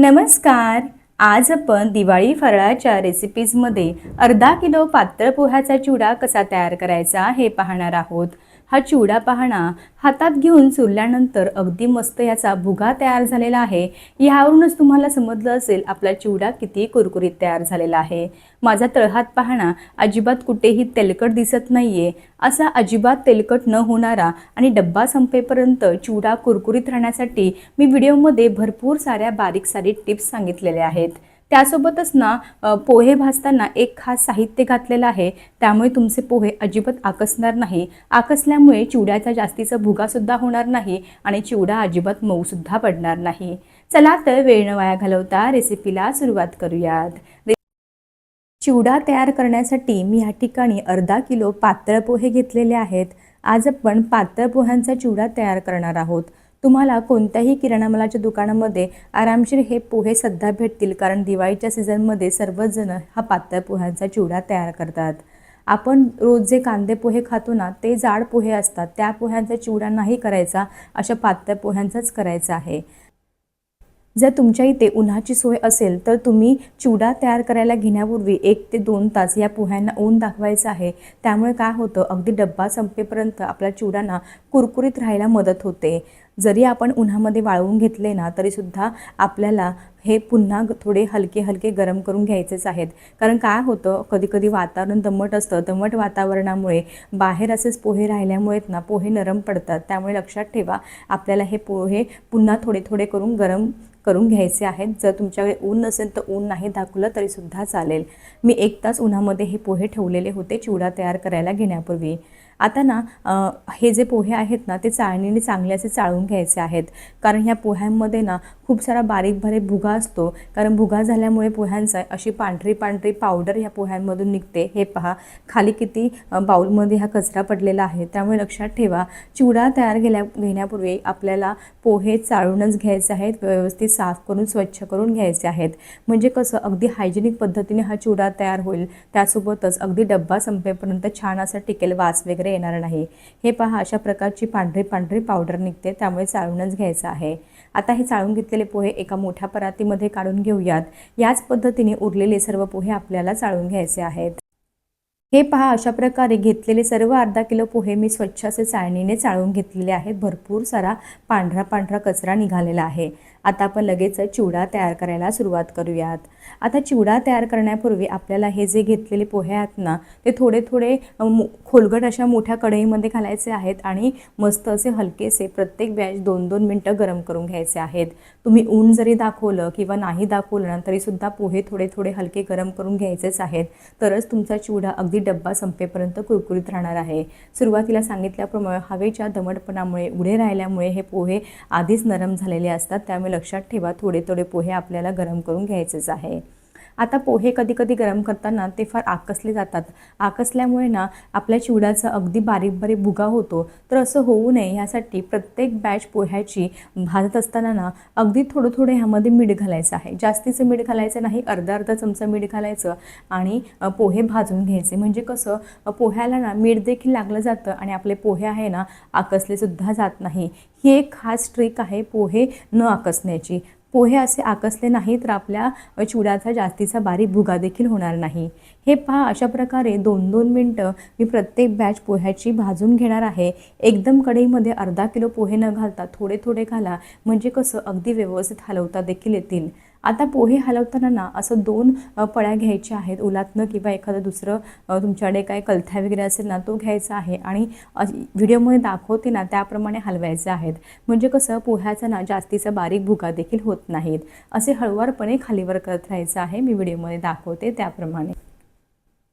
नमस्कार. आज आपण दिवाळी फराळाच्या रेसिपीजमध्ये अर्धा किलो पातळ पोह्याचा चिवडा कसा तयार करायचा हे पाहणार आहोत. हा चिवडा पाहणा हातात घेऊन चुरल्यानंतर अगदी मस्त याचा भुगा तयार झालेला आहे. यावरूनच तुम्हाला समजलं असेल आपला चिवडा किती कुरकुरीत तयार झालेला आहे. माझा तळहात पाहणा अजिबात कुठेही तेलकट दिसत नाहीये. असा अजिबात तेलकट न होणारा आणि डब्बा संपेपर्यंत चिवडा कुरकुरीत राहण्यासाठी मी व्हिडिओमध्ये भरपूर साऱ्या बारीक सारी टिप्स सांगितलेल्या आहेत. त्यासोबतच ना पोहे भाजताना एक खास साहित्य घातलेलं आहे. त्यामुळे तुमचे पोहे अजिबात आकसणार नाही. आकसल्यामुळे चिवड्याचा जास्तीचा भुगासुद्धा होणार नाही आणि चिवडा अजिबात मऊसुद्धा पडणार नाही. चला तर वेळ न वाया घालवता रेसिपीला सुरुवात करूयात. चिवडा तयार करण्यासाठी मी या ठिकाणी अर्धा किलो पातळ पोहे घेतलेले आहेत. आज आपण पातळ पोह्यांचा चिवडा तयार करणार आहोत. तुम्हाला कोणत्याही किराणा मालाच्या दुकानामध्ये आरामशीर हे पोहे सध्या भेटतील कारण दिवाळीच्या सीझनमध्ये सर्वजण हा पातळ पोह्यांचा चिवडा तयार करतात. आपण रोज जे कांदे पोहे खातो ना ते जाड पोहे असतात. त्या पोह्यांचा चिवडा नाही करायचा अशा पातळ पोह्यांचाच करायचा आहे. जर तुमच्या इथे उन्हाची सोय असेल तर तुम्ही चिवडा तयार करायला घेण्यापूर्वी एक ते दोन तास या पोह्यांना ऊन दाखवायचं आहे. त्यामुळे काय होतं अगदी डब्बा संपेपर्यंत आपल्या चिवडांना कुरकुरीत राहायला मदत होते. जरी आपण उन्हामध्ये वाळवून घेतले ना तरीसुद्धा आपल्याला हे पुन्हा थोडे हलके हलके गरम करून घ्यायचेच आहेत. कारण काय होतं कधीकधी वातावरण दमट असतं. दमट वातावरणामुळे बाहेर असेच पोहे राहिल्यामुळेच ना पोहे नरम पडतात. त्यामुळे लक्षात ठेवा आपल्याला हे पोहे पुन्हा थोडे थोडे करून गरम करून घ्यायचे आहेत. जर तुमच्याकडे ऊन नसेल तर ऊन नाही दाखवलं तरीसुद्धा चालेल. मी एक तास उन्हामध्ये हे पोहे ठेवलेले होते चिवडा तयार करायला घेण्यापूर्वी. आता ना हे जे पोहे आहेत ना ते चाळणीने चांगले असे चाळून घ्यायचे आहेत. कारण ह्या पोह्यांमध्ये ना खूप सारा बारीक बारीक भुगा असतो. कारण भुगा झाल्यामुळे पोह्यांचा अशी पांढरी पांढरी पावडर ह्या पोह्यांमधून निघते. हे पहा खाली किती बाऊलमध्ये हा कचरा पडलेला आहे. त्यामुळे लक्षात ठेवा चिवडा तयार गेल्या घेण्यापूर्वी आपल्याला पोहे चाळूनच घ्यायचे आहेत. व्यवस्थित साफ करून स्वच्छ करून घ्यायचे आहेत. म्हणजे कसं अगदी हायजेनिक पद्धतीने हा चिवडा तयार होईल. त्यासोबतच अगदी डब्बा संपेपर्यंत छान असा टिकेल वास वगैरे येणार नाही. हे पहा अशा प्रकारची पांढरी पांढरी पावडर निघते त्यामुळे चाळूनच घ्यायचं आहे. आता हे चाळून घेतलेले पोहे एका मोठ्या परातीमध्ये काढून घेऊयात. याच पद्धतीने उरलेले सर्व पोहे आपल्याला चाळून घ्यायचे आहेत. हे पहा अशा प्रकारे घेतलेले सर्व अर्धा किलो पोहे मी स्वच्छ असे चाळणीने चाळून घेतलेले आहेत. भरपूर सारा पांढरा पांढरा कचरा निघालेला आहे. आता आपण लगेच चिवडा तयार करायला सुरुवात करूयात. आता चिवडा तयार करण्यापूर्वी आपल्याला हे जे घेतलेले पोहे आहेत ना ते थोडे थोडे खोलगट अशा मोठ्या कढईमध्ये घालायचे आहेत आणि मस्त असे हलकेसे प्रत्येक बॅच दोन दोन मिनटं गरम करून घ्यायचे आहेत. तुम्ही ऊन जरी दाखवलं किंवा नाही दाखवलं ना तरीसुद्धा पोहे थोडे थोडे हलके गरम करून घ्यायचेच आहेत. तरच तुमचा चिवडा अगदी डब्बा संपेपर्यंत कुरकुरीत राहणार आहे. सुरुवातीला सांगितल्याप्रमाणे हवेच्या दमटपणामुळे उडे राहिल्यामुळे हे पोहे आधीच नरम झालेले असतात. त्यामुळे लक्षात ठेवा थोडे थोडे पोहे आपल्याला गरम करून घ्यायचेच आहे. आता पोहे कधी कधी गरम करताना ते फार आकसले जातात. आकसल्यामुळे ना आपल्या चिवड्याचा अगदी बारीक बारीक भुगा होतो. तर असं होऊ नये ह्यासाठी प्रत्येक बॅच पोह्याची भाजत असताना ना अगदी थोडं थोडं ह्यामध्ये मीठ घालायचं आहे. जास्तीचं मीठ घालायचं नाही अर्धा अर्धा चमचा मीठ घालायचं आणि पोहे भाजून घ्यायचे. म्हणजे कसं पोह्याला ना मीठ देखील लागलं जातं आणि आपले पोहे आहे ना आकसलेसुद्धा जात नाही. ही एक खास ट्रिक आहे पोहे न आकसण्याची. पोहे असे आकसले नाही तर आपल्या चुडाचा चिवड्याचा जास्तीचा बारीक भुगा देखील होणार नाही. हे पहा अशा प्रकारे दोन दोन मिनटं मी प्रत्येक बॅच पोह्याची भाजून घेणार आहे. एकदम कढईमध्ये अर्धा किलो पोहे न घालता थोडे थोडे घाला म्हणजे कसं अगदी व्यवस्थित हलवता देखील येतील. आता पोहे हलवताना ना असं दोन पळ्या घ्यायच्या आहेत उलातनं किंवा एखादं दुसरं तुमच्याकडे काय कलथ्या वगैरे असेल ना तो घ्यायचा आहे. आणि व्हिडिओमध्ये दाखवते ना त्याप्रमाणे हलवायचे आहेत. म्हणजे कसं पोह्याचा ना जास्तीचा बारीक भुगा देखील होत नाहीत. असे हळुवारपणे खालीवर करत राहायचं आहे. मी व्हिडिओमध्ये दाखवते त्याप्रमाणे.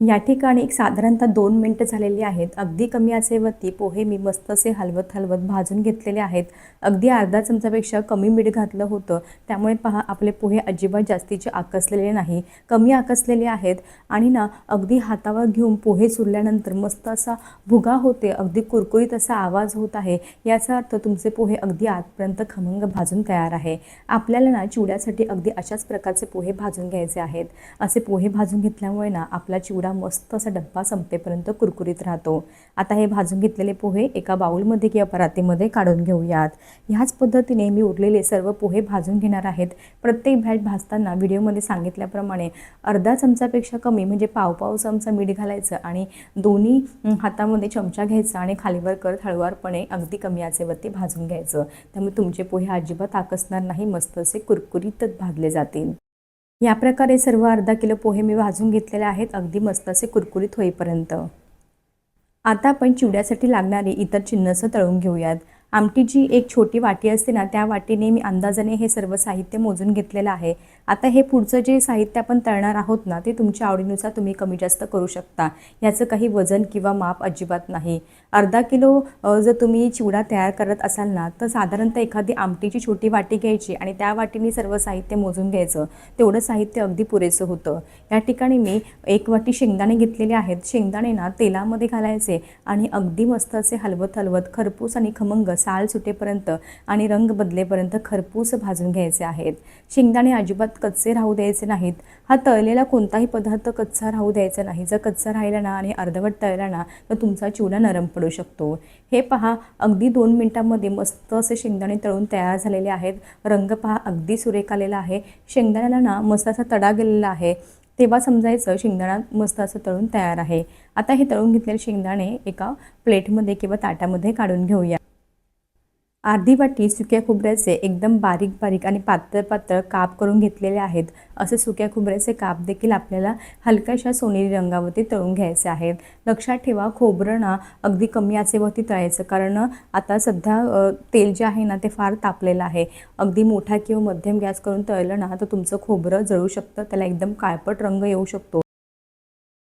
या ठिकाणी एक साधारणतः दोन मिनटं झालेली आहेत. अगदी कमी आचेवरती पोहे मी मस्त असे हलवत हलवत भाजून घेतलेले आहेत. अगदी अर्धा चमचापेक्षा कमी मीठ घातलं होतं. त्यामुळे पहा आपले पोहे अजिबात जास्तीचे आकसलेले नाही. कमी आकसलेले आहेत आणि ना अगदी हातावर घेऊन पोहे चुरल्यानंतर मस्त असा भुगा होते. अगदी कुरकुरीत असा आवाज होत आहे. याचा अर्थ तुमचे पोहे अगदी आतपर्यंत खमंग भाजून तयार आहे. आपल्याला ना चिवड्यासाठी अगदी अशाच प्रकारचे पोहे भाजून घ्यायचे आहेत. असे पोहे भाजून घेतल्यामुळे ना आपला चिवडा चिवडा मस्त असा डब्बा संपेपर्यंत कुरकुरीत राहतो. आता हे भाजून घेतलेले पोहे एका बाउलमध्ये किंवा परातीमध्ये काढून घेऊयात. ह्याच पद्धतीने मी उरलेले सर्व पोहे भाजून घेणार आहेत. प्रत्येक बॅट भाजताना व्हिडिओमध्ये सांगितल्याप्रमाणे अर्धा चमचापेक्षा कमी म्हणजे पाव पाव चमचा मीठ घालायचं आणि दोन्ही हातामध्ये चमचा घ्यायचा आणि खालीवर करत हळुवारपणे अगदी कमी आचेवरती भाजून घ्यायचं. त्यामुळे तुमचे पोहे अजिबात आकसणार नाही. मस्त असे कुरकुरीतच भाजले जातील. या प्रकारे सर्व अर्धा किलो पोहे मी भाजून घेतलेले आहेत. अगदी मस्त असे कुरकुरीत होईपर्यंत. आता आपण चिवड्यासाठी लागणारी इतर चिन्हसं तळून घेऊयात. आमटी जी एक छोटी वाटी असते ना त्या वाटीने मी अंदाजाने हे सर्व साहित्य मोजून घेतलेलं आहे. आता हे पुढचं जे साहित्य आपण तळणार आहोत ना ते तुमच्या आवडीनुसार तुम्ही कमी जास्त करू शकता. याचं काही वजन किंवा माप अजिबात नाही. अर्धा किलो जर तुम्ही चिवडा तयार करत असाल ना तर साधारणतः एखादी आमटीची छोटी वाटी घ्यायची आणि त्या वाटीने सर्व साहित्य मोजून घ्यायचं. तेवढं साहित्य अगदी पुरेसं होतं. या ठिकाणी मी एक वाटी शेंगदाणे घेतलेले आहेत. शेंगदाणे ना तेलामध्ये घालायचे आणि अगदी मस्त असे हलवत हलवत खरपूस आणि खमंग साल सुटेपर्यंत आणि रंग बदलेपर्यंत खरपूस भाजून घ्यायचे आहेत. शेंगदाणे अजिबात कच्चे राहू द्यायचे नाहीत. हा तळलेला कोणताही पदार्थ कच्चा राहू द्यायचा नाही. जर कच्चा राहिला ना आणि अर्धवट तळला ना तर तुमचा चिवडा नरम पडू शकतो. हे पहा अगदी दोन मिनटांमध्ये मस्त असे शेंगदाणे तळून तयार झालेले आहेत. रंग पहा अगदी सुरेख आलेला आहे. शेंगदाण्याला ना मस्त असा तडा गेलेला आहे. तेव्हा समजायचं शेंगदाणा मस्त असं तळून तयार आहे. आता हे तळून घेतलेले शेंगदाणे एका प्लेटमध्ये किंवा ताटामध्ये काढून घेऊया. अर्धी वाटी सुक्या खोबऱ्याचे एकदम बारीक बारीक आणि पातळ पातळ काप करून घेतलेले आहेत. असे सुक्या खोबऱ्याचे काप देखील आपल्याला हलक्याशा सोनेरी रंगावरती तळून घ्यायचे आहेत. लक्षात ठेवा खोबरं ना अगदी कमी आचेवरती तळायचं. कारण आता सध्या तेल जे आहे ना ते फार तापलेलं आहे. अगदी मोठा किंवा मध्यम गॅस करून तळलं ना तर तुमचं खोबरं जळू शकतं. त्याला एकदम काळपट रंग येऊ शकतो.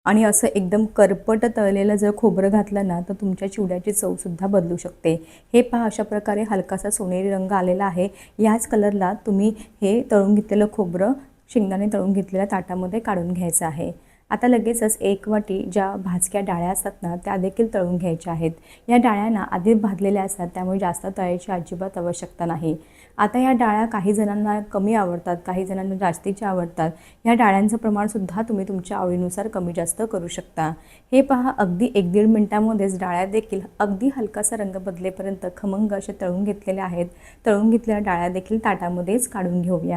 आणि असं एकदम करपट तळलेलं जर खोबरं घातलं ना तर तुमच्या चिवड्याची चवसुद्धा बदलू शकते. हे पहा अशा प्रकारे हलकासा सोनेरी रंग आलेला आहे. याच कलरला तुम्ही हे तळून घेतलेलं खोबरं शेंगदाणे तळून घेतलेल्या ताटामध्ये काढून घ्यायचं आहे. आता लगेचच एक वाटी ज्या भाजक्या डाळ्या असतात ना त्या देखील तळून घ्यायच्या आहेत. या डाळ्यांना आधीच भाजलेल्या असतात त्यामुळे जास्त तळायची अजिबात आवश्यकता नाही. आता या डाळ्या काही जणांना कमी आवडतात काही जणांना जास्तीच्या आवडतात. या डाळ्यांचं प्रमाणसुद्धा तुम्ही तुमच्या आवडीनुसार कमी जास्त करू शकता. हे पहा अगदी एक दीड मिनटामध्येच डाळ्या देखील अगदी हलकासा रंग बदलेपर्यंत खमंग असे तळून घेतलेल्या आहेत. तळून घेतलेल्या डाळ्या देखील ताटामध्येच काढून घेऊया.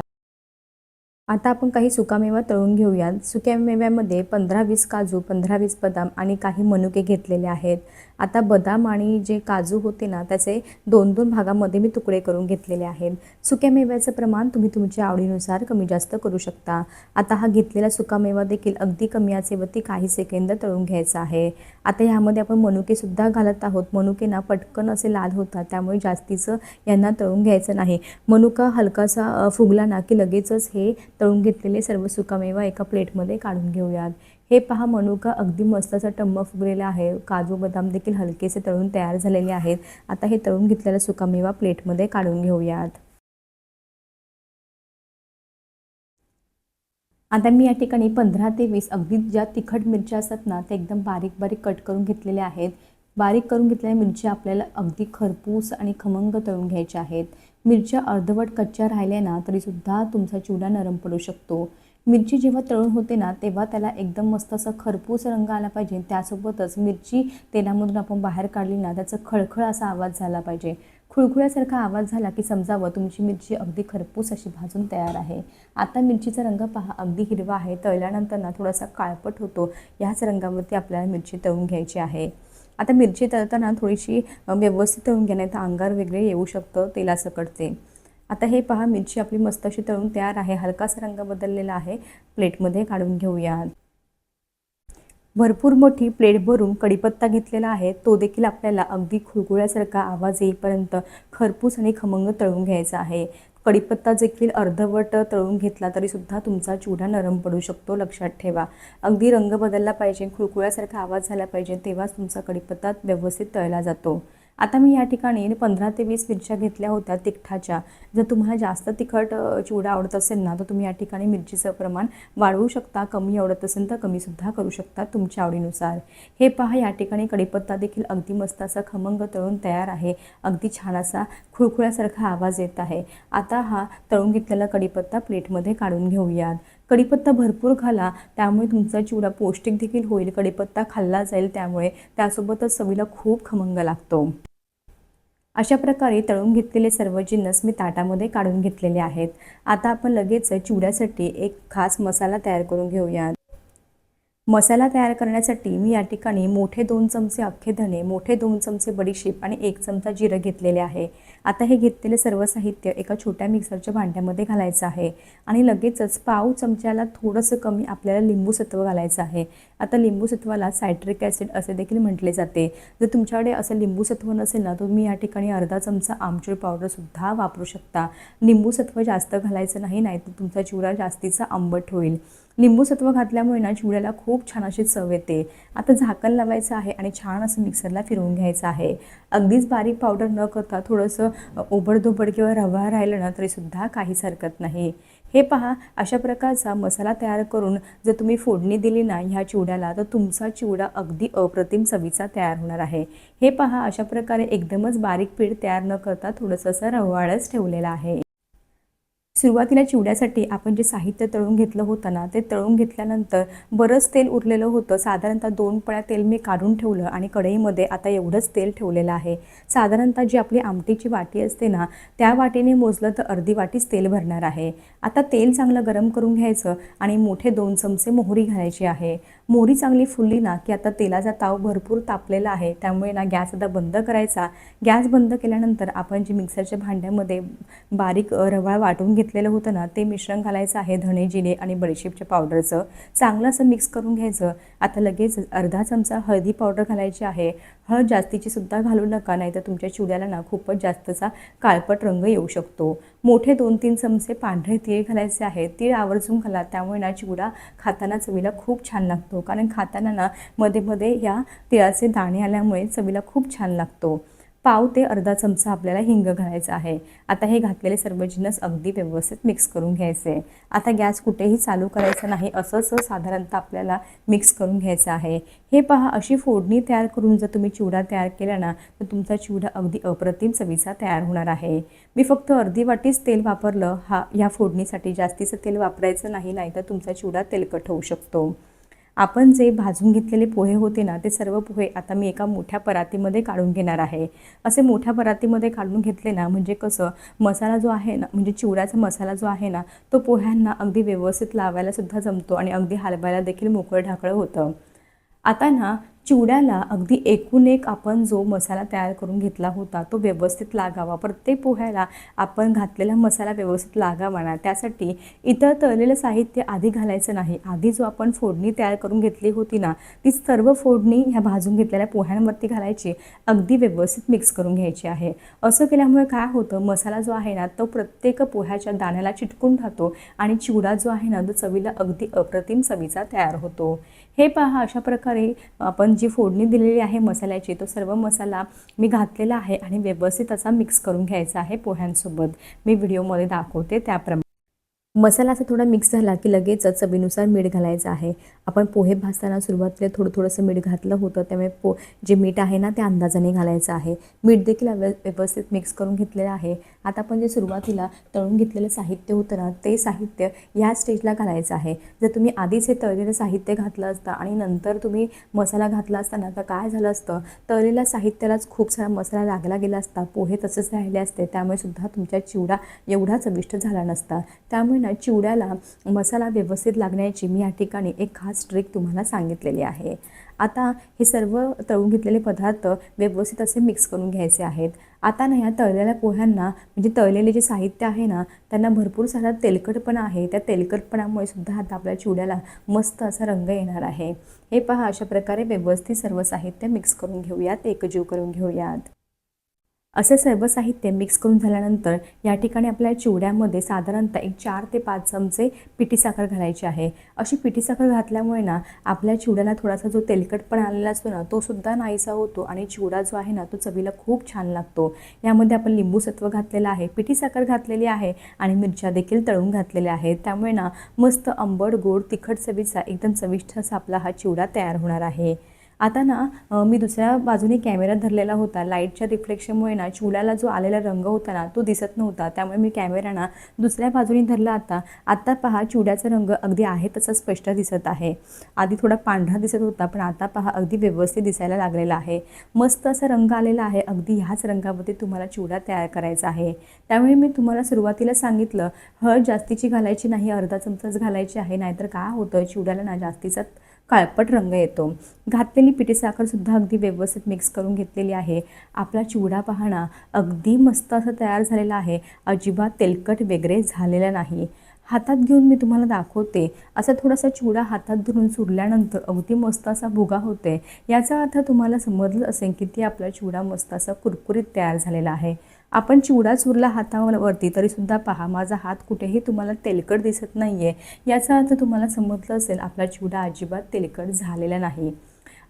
आता आपण काही सुकामेवा तळून घेऊयात. सुक्या मेव्यामध्ये पंधरा वीस काजू पंधरा वीस बदाम आणि काही मनुके घेतलेले आहेत. आता बदाम आणि जे काजू होते ना त्याचे दोन दोन भागामध्ये मी तुकडे करून घेतलेले आहेत. सुक्या मेव्याचं प्रमाण तुम्ही तुमच्या आवडीनुसार कमी जास्त करू शकता. आता हा घेतलेला सुकामेवा देखील अगदी कमी आचेवरती काही सेकंद तळून घ्यायचा आहे. आता ह्यामध्ये आपण मनुकेसुद्धा घालत आहोत. मनुके ना पटकन असे लाल होतात त्यामुळे जास्तीचं यांना तळून घ्यायचं नाही. मनुका हलकासा फुगला ना की लगेचच हे तळून घेतलेले सर्व सुकामेवा एका प्लेटमध्ये काढून घेऊयात. हे पहा मनुका अगदी मस्त असा टम्म फुगलेला आहे. काजू बदाम देखील हलकेसे तळून तयार झालेले आहेत. आता हे तळून घेतलेला सुकामेवा प्लेटमध्ये काढून घेऊयात. आता मी या ठिकाणी पंधरा ते वीस अगदी ज्या तिखट मिरच्या असतात ना त्या एकदम बारीक बारीक कट करून घेतलेल्या आहेत. बारीक करून घेतलेल्या मिरच्या आपल्याला अगदी खरपूस आणि खमंग तळून घ्यायच्या आहेत. मिरच्या अर्धवट कच्च्या राहिल्या ना तरीसुद्धा तुमचा चिवडा नरम पडू शकतो. मिरची जेव्हा तळून होते ना तेव्हा त्याला एकदम मस्त असा खरपूस रंग आला पाहिजे. त्यासोबतच मिरची तेलामधून आपण बाहेर काढली ना त्याचा खळखळ असा आवाज झाला पाहिजे. खुळखुळ्यासारखा आवाज झाला की समजावं तुमची मिरची अगदी खरपूस अशी भाजून तयार आहे. आता मिरचीचा रंग पहा अगदी हिरवा आहे. तळल्यानंतर ना थोडासा काळपट होतो. याच रंगावरती आपल्याला मिरची तळून घ्यायची आहे. आता मिरची तळताना थोडीशी व्यवस्थित तळून घ्या नाही तर अंगार वेगळे येऊ शकतं तेलासकटचे. आता हे पहा मिरची आपली मस्त अशी तळून तयार आहे. हलकासा रंग बदललेला आहे. प्लेटमध्ये काढून घेऊयात. भरपूर मोठी प्लेट भरून कढीपत्ता घेतलेला आहे. तो देखील आपल्याला अगदी खुळगुळ्यासारखा आवाज येईपर्यंत खरपूस आणि खमंग तळून घ्यायचा आहे. कढीपत्ता देखील अर्धवट तळून घेतला तरीसुद्धा तुमचा चिवडा नरम पडू शकतो लक्षात ठेवा. अगदी रंग बदलला पाहिजे खुळखुळ्यासारखा आवाज झाला पाहिजे तेव्हाच तुमचा कढीपत्ता व्यवस्थित तळला जातो. आता मी या ठिकाणी पंधरा ते वीस मिरच्या घेतल्या होत्या तिखटाच्या. जर तुम्हाला जास्त तिखट चिवडा आवडत असेल ना तर तुम्ही या ठिकाणी मिरचीचं प्रमाण वाढवू शकता. कमी आवडत असेल तर कमीसुद्धा करू शकता तुमच्या आवडीनुसार. हे पहा या ठिकाणी कढीपत्ता देखील अगदी मस्त असा खमंग तळून तयार आहे. अगदी छान असा खुळखुळ्यासारखा आवाज येत आहे. आता हा तळून घेतलेला कढीपत्ता प्लेटमध्ये काढून घेऊयात. कढीपत्ता भरपूर घाला त्यामुळे तुमचा चिवडा पौष्टिक देखील होईल. कढीपत्ता खाल्ला जाईल त्यामुळे त्यासोबतच चवीला खूप खमंग लागतो. अशा प्रकारे तळून घेतलेले सर्व जिन्नस मी ताटामध्ये काढून घेतलेले आहेत. आता आपण लगेच चिवड्यासाठी एक खास मसाला तयार करून घेऊयात. मसाला तयार करण्यासाठी मी या ठिकाणी मोठे दोन चमचे अख्खे धणे मोठे दोन चमचे बडीशेप आणि एक चमचा जिरं घेतलेले आहे. आता हे घेतलेले सर्व साहित्य एका छोट्या मिक्सरच्या भांड्यामध्ये घालायचं आहे आणि लगेचच पाव चमच्याला थोडंसं कमी आपल्याला लिंबू सत्व घालायचं आहे. आता लिंबू सत्वाला सायट्रिक ॲसिड असे देखील म्हटले जाते. जर तुमच्याकडे असं लिंबू सत्व नसेल ना तर तुम्ही या ठिकाणी अर्धा चमचा आमचूर पावडरसुद्धा वापरू शकता. लिंबू सत्व जास्त घालायचं नाही नाही तर तुमचा चिवडा जास्तीचा आंबट होईल. लिंबूसत्व घातल्यामुळे ना चिवड्याला खूप छान अशी चव येते. आता झाकण लावायचं आहे आणि छान असं मिक्सरला फिरवून घ्यायचं आहे. अगदीच बारीक पावडर न करता थोडंसं ओबडधोबड किंवा रवा राहिलं ना तरीसुद्धा काहीच हरकत नाही. हे पहा अशा प्रकारचा मसाला तयार करून जर तुम्ही फोडणी दिली ना ह्या चिवड्याला तर तुमचा चिवडा अगदी अप्रतिम चवीचा तयार होणार आहे. हे पहा अशा प्रकारे एकदमच बारीक पीठ तयार न करता थोडंसं असं रवाळच ठेवलेलं आहे. सुरुवातीला चिवड्यासाठी आपण जे साहित्य तळून घेतलं होतं ना ते तळून घेतल्यानंतर बरंच तेल उरलेलं होतं. साधारणतः दोन पळ्या तेल मी काढून ठेवलं आणि कढईमध्ये आता एवढंच तेल ठेवलेलं आहे. साधारणतः जी आपली आमटीची वाटी असते ना त्या वाटीने मोजलं तर अर्धी वाटीच तेल भरणार आहे. आता तेल चांगलं गरम करून घ्यायचं आणि मोठे दोन चमचे मोहरी घालायची आहे. मोहरी चांगली फुलली ना की आता तेलाचा ताव भरपूर तापलेला आहे. त्यामुळे ना गॅस आता बंद करायचा. गॅस बंद केल्यानंतर आपण जे मिक्सरच्या भांड्यामध्ये बारीक रवाळ वाटून घेतलेलं होतं ना ते मिश्रण घालायचं आहे धणे जिरे आणि बडीशेपच्या पावडरचं. चांगलं असं मिक्स करून घ्यायचं. आता लगेच अर्धा चमचा हळदी पावडर घालायची आहे. हळद जास्तीची सुद्धा घालू नका नाही तर तुमच्या चिवड्याला ना खूपच जास्तचा काळपट रंग येऊ शकतो. मोठे दोन तीन चमचे पांढरे तीळ घालायचे आहेत तीळ आवर्जून घाला त्यामुळे ना चिवडा खाताना चवीला खूप छान लागतो. कारण खाताना ना मध्ये मध्ये या तिळाचे दाणे आल्यामुळे चवीला खूप छान लागतो. पाव ते अर्धा चमचा आपल्याला हिंग घालायचा आहे. आता हे घातलेले सर्व जिन्नस अगदी व्यवस्थित मिक्स करून घ्यायचे. आता गॅस कुठेही चालू करायचं नाही असंच साधारणतः आपल्याला मिक्स करून घ्यायचं आहे. हे पहा अशी फोडणी तयार करून जर तुम्ही चिवडा तयार केला ना तर तुमचा चिवडा अगदी अप्रतिम चवीचा तयार होणार आहे. मी फक्त अर्धी वाटीच तेल वापरलं. हा ह्या फोडणीसाठी जास्तीचं तेल वापरायचं नाही नाही तर तुमचा चिवडा तेलकट होऊ शकतो. आपण जे भाजून घेतलेले पोहे होते ना ते सर्व पोहे आता मी एका मोठ्या परातीमध्ये काढून घेणार आहे. असे मोठ्या परातीमध्ये काढून घेतले ना म्हणजे कसं मसाला जो आहे ना म्हणजे चिवड्याचा मसाला जो आहे ना तो पोह्यांना अगदी व्यवस्थित लावायला सुद्धा जमतो आणि अगदी हलवायला देखील मोकळं ढाकळं होतं. आता ना चिवड्याला अगदी एकूण एक आपण जो मसाला तयार करून घेतला होता तो व्यवस्थित लागावा. प्रत्येक पोह्याला आपण घातलेला मसाला व्यवस्थित लागावा ना. त्यासाठी इतर तळलेलं साहित्य आधी घालायचं नाही. आधी जो आपण फोडणी तयार करून घेतली होती ना ती सर्व फोडणी ह्या भाजून घेतलेल्या पोह्यांवरती घालायची. अगदी व्यवस्थित मिक्स करून घ्यायची आहे. असं केल्यामुळे काय होतं मसाला जो आहे ना तो प्रत्येक पोह्याच्या दाण्याला चिटकून राहतो आणि चिवडा जो आहे ना तो चवीला अगदी अप्रतिम चवीचा तयार होतो. हे पहा अशा प्रकारे आपण जी फोडणी दिलेली आहे मसाल्याची तो सर्व मसाला मी घातलेला आहे आणि व्यवस्थित असा मिक्स करून घ्यायचा आहे पोह्यांसोबत. मी व्हिडिओमध्ये दाखवते त्याप्रमाणे. मसाला असा थोडा मिक्स झाला की लगेचच चवीनुसार मीठ घालायचं आहे. आपण पोहे भाजताना सुरुवातीला थोडं थोडंसं मीठ घातलं होतं त्यामुळे पो जे मीठ आहे ना ते अंदाजाने घालायचं आहे. मीठ देखील व्यव- व्यवस्थित मिक्स करून घेतलेलं आहे. आता आपण जे सुरुवातीला तळून घेतलेलं साहित्य होतं ना ते साहित्य या स्टेजला घालायचं आहे. जर तुम्ही आधीच हे तळलेलं साहित्य घातलं असतं आणि नंतर तुम्ही मसाला घातला असता ना तर काय झालं असतं? तळलेल्या साहित्यालाच खूप सारा मसाला लागला गेला असता पोहे तसेच राहिले असते त्यामुळे सुद्धा तुमच्या चिवडा एवढा चविष्ट झाला नसता. त्यामुळे ना चिवड्याला मसाला व्यवस्थित लागण्याची मी या ठिकाणी एक खास ट्रिक तुम्हाला सांगितलेली आहे. आता हे सर्व तळून घेतलेले पदार्थ व्यवस्थित असे मिक्स करून घ्यायचे आहेत. आता ना या तळलेल्या पोह्यांना म्हणजे तळलेले जे साहित्य आहे ना त्यांना भरपूर सारा तेलकटपणा आहे. त्या तेलकटपणामुळे सुद्धा आता आपल्या चिवड्याला मस्त असा रंग येणार आहे. हे पहा अशा प्रकारे व्यवस्थित सर्व साहित्य मिक्स करून घेऊयात एकजीव करून घेऊयात. असे सर्व साहित्य मिक्स करून झाल्यानंतर या ठिकाणी आपल्या चिवड्यामध्ये साधारणतः एक चार ते पाच चमचे पिठी साखर घालायची आहे. अशी पिठी साखर घातल्यामुळे ना आपल्या चिवड्याला थोडासा जो तेलकटपणा आलेला असतो ना तो सुद्धा नाहीसा होतो आणि चिवडा जो आहे ना तो चवीला खूप छान लागतो. यामध्ये आपण लिंबू सत्व घातलेलं आहे पिठी साखर घातलेली आहे आणि मिरच्या देखील तळून घातलेल्या आहेत. त्यामुळे ना मस्त आंबट गोड तिखट चवीचा एकदम चविष्ट असा आपला हा चिवडा तयार होणार आहे. आता ना मी दुसऱ्या बाजूने कॅमेरा धरलेला होता. लाईटच्या रिफ्लेक्शनमुळे ना चुलाला जो आलेला रंग होता ना तो दिसत नव्हता. त्यामुळे मी कॅमेरा ना दुसऱ्या बाजूने धरला आता. आत्ता पहा चुड्याचा रंग अगदी आहे तसा स्पष्ट दिसत आहे. आधी थोडा पांढरा दिसत होता पण आता पहा अगदी व्यवस्थित दिसायला लागलेला आहे. मस्त असा रंग आलेला आहे. अगदी ह्याच रंगामध्ये तुम्हाला चुडा तयार करायचा आहे. त्यामुळे मी तुम्हाला सुरुवातीला सांगितलं हळद जास्तीची घालायची नाही अर्धा चमचाच घालायची आहे नाहीतर काय होतं? चिवड्याला ना जास्तीचा काळपट रंग येतो. घातलेली पिठी साखरसुद्धा अगदी व्यवस्थित मिक्स करून घेतलेली आहे. आपला चिवडा पाहणा अगदी मस्त असं तयार झालेला आहे. अजिबात तेलकट वगैरे झालेला नाही. हातात घेऊन मी तुम्हाला दाखवते. असा थोडासा चिवडा हातात धरून चुरल्यानंतर अगदी मस्त असा भुगा होते याचा अर्थ तुम्हाला समजलं असेल की ती आपला चिवडा मस्त असा कुरकुरीत तयार झालेला आहे. आपण चिवडा चुरला हातावरती तरीसुद्धा पहा माझा हात कुठेही तुम्हाला तेलकट दिसत नाही आहे याचा अर्थ तुम्हाला समजलं असेल आपला चिवडा अजिबात तेलकट झालेला नाही.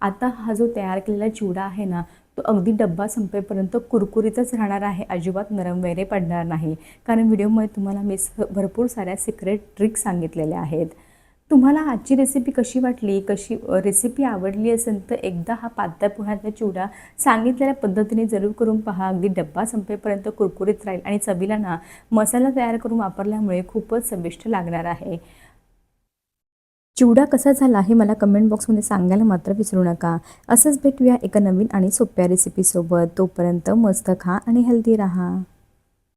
आता हा जो तयार केलेला चिवडा आहे ना तो अगदी डब्बा संपेपर्यंत कुरकुरीतच राहणार आहे अजिबात नरम वगैरे पडणार नाही. कारण व्हिडिओमध्ये तुम्हाला मी स- भरपूर साऱ्या सिक्रेट ट्रिक सांगितलेल्या आहेत. तुम्हाला आजची रेसिपी कशी वाटली? कशी रेसिपी आवडली असेल तर एकदा हा पातळ पोह्याचा चिवडा सांगितलेल्या पद्धतीने जरूर करून पहा. अगदी डब्बा संपेपर्यंत कुरकुरीत राहील आणि चवीला ना मसाला तयार करून वापरल्यामुळे खूपच चविष्ट लागणार आहे. चिवडा कसा झाला हे मला कमेंट बॉक्समध्ये सांगायला मात्र विसरू नका. असंच भेटूया एका नवीन आणि सोप्या रेसिपीसोबत तोपर्यंत मस्त खा आणि हेल्दी राहा.